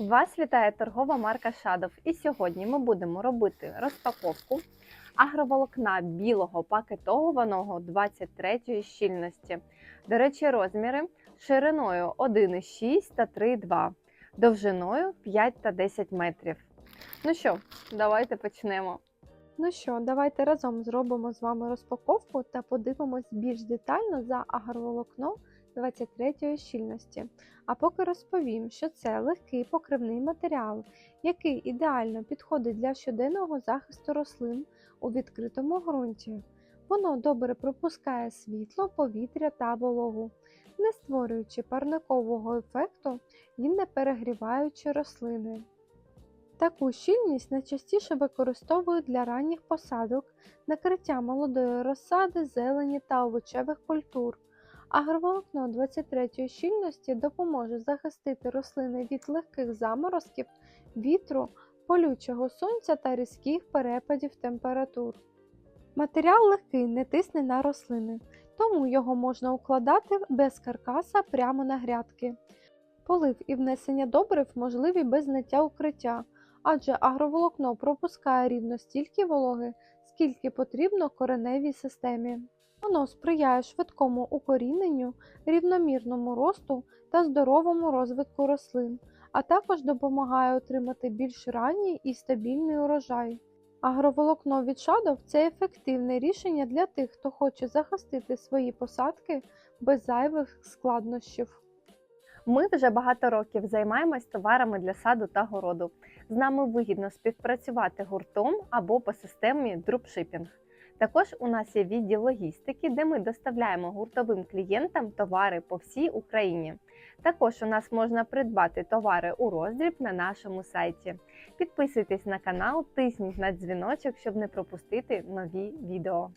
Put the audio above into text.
Вас вітає торгова марка Шадов. І сьогодні ми будемо робити розпаковку агроволокна білого пакетованого 23 щільності. До речі, розміри шириною 1,6 та 3,2, довжиною 5 та 10 метрів. Ну що, давайте почнемо. Ну що, давайте разом зробимо з вами розпаковку та подивимось більш детально за агроволокно 23 щільності. А поки розповім, що це легкий покривний матеріал, який ідеально підходить для щоденного захисту рослин у відкритому ґрунті. Воно добре пропускає світло, повітря та вологу, не створюючи парникового ефекту і не перегріваючи рослини. Таку щільність найчастіше використовують для ранніх посадок, накриття молодої розсади, зелені та овочевих культур. Агроволокно 23 щільності допоможе захистити рослини від легких заморозків, вітру, полючого сонця та різких перепадів температур. Матеріал легкий, не тисне на рослини, тому його можна укладати без каркаса прямо на грядки. Полив і внесення добрив можливі без зняття укриття адже агроволокно пропускає рівно стільки вологи, скільки потрібно кореневій системі. Воно сприяє швидкому укоріненню, рівномірному росту та здоровому розвитку рослин, а також допомагає отримати більш ранній і стабільний урожай. Агроволокно від шадов це ефективне рішення для тих, хто хоче захистити свої посадки без зайвих складнощів. Ми вже багато років займаємось товарами для саду та городу. З нами вигідно співпрацювати гуртом або по системі дропшипінг. Також у нас є відділ логістики, де ми доставляємо гуртовим клієнтам товари по всій Україні. Також у нас можна придбати товари у роздріб на нашому сайті. Підписуйтесь на канал, тисніть на дзвіночок, щоб не пропустити нові відео.